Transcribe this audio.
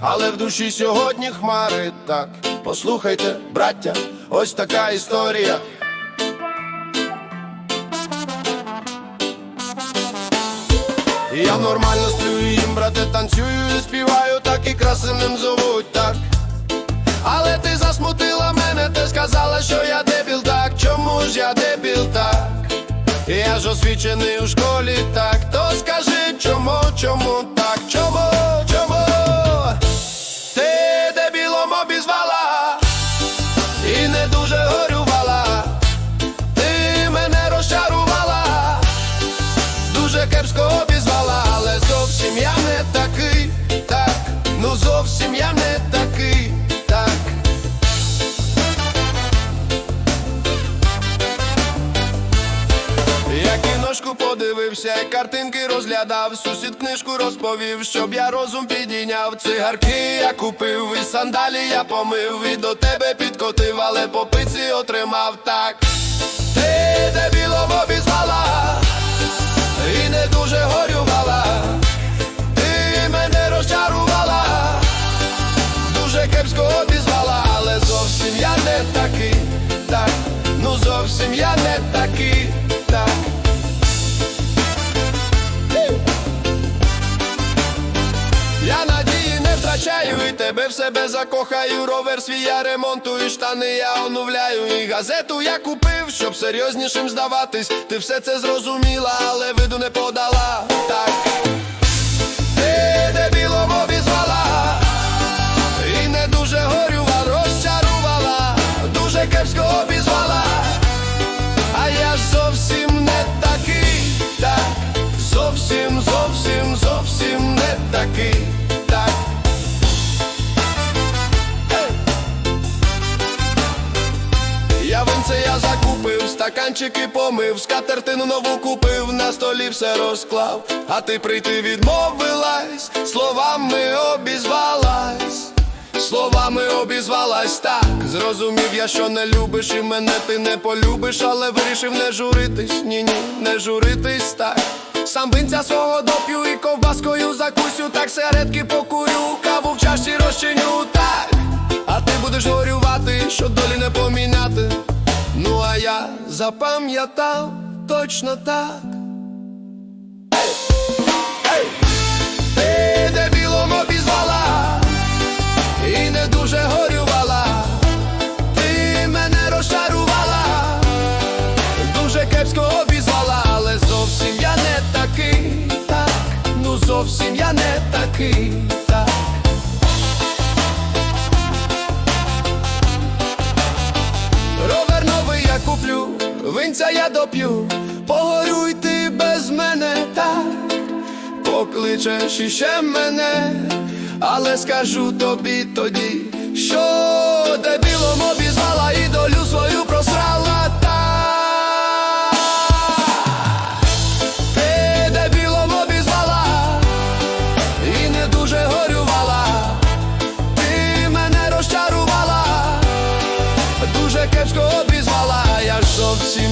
але в душі сьогодні хмари так. Послухайте, браття, ось така історія. Я нормально сплю їм, брате, танцюю і співаю, так і красивним зовуть так. Але ти засмутила мене, ти сказала, що я дебіл так. Чому ж я дебіл так? Я ж освічений у школі так. То скажи, чому, так? Чому, кіношку подивився, картинки розглядав, сусід книжку розповів, щоб я розум підійняв. Цигарки я купив, і сандалі я помив, і до тебе підкотив, але по пиці отримав так. Ти дебілом обізвала і не дуже горювала. Ти мене розчарувала, дуже кепсько обізвала, але зовсім я не такий, так, ну зовсім я не такий, в себе закохаю. Ровер свій я ремонтую, штани я оновляю. І газету я купив, щоб серйознішим здаватись. Ти все це зрозуміла, але виду не подала. Так. Ти дебілом обізвала і не дуже горюва, розчарувала, дуже кепсько обізвала. А я ж зовсім не такий, так, зовсім, зовсім, зовсім не такий, Я я закупив, стаканчики помив, скатертину нову купив, на столі все розклав, а ти прийти відмовилась, словами обізвалась. Словами обізвалась так, зрозумів я, що не любиш, і мене ти не полюбиш, але вирішив не журитись, ні, ні, не журитись так. Сам винця свого доп'ю і ковбаскою закусю, так середки покурю, каву в чаші розчиню, так. А ти будеш горювати, що долі не поміняти. Запам'ятав точно так. Ей! Ти дебілом обізвала і не дуже горювала, ти мене розчарувала, дуже кепсько обізвала, але зовсім я не такий, так, ну зовсім я не такий, винця я доп'ю, погорюй ти без мене, так, покличеш іще мене, але скажу тобі тоді, що те білом обізвала і долю свою просрала та ти е, де білом обізвала, і не дуже горювала, ти мене розчарувала, дуже кепсько. of you.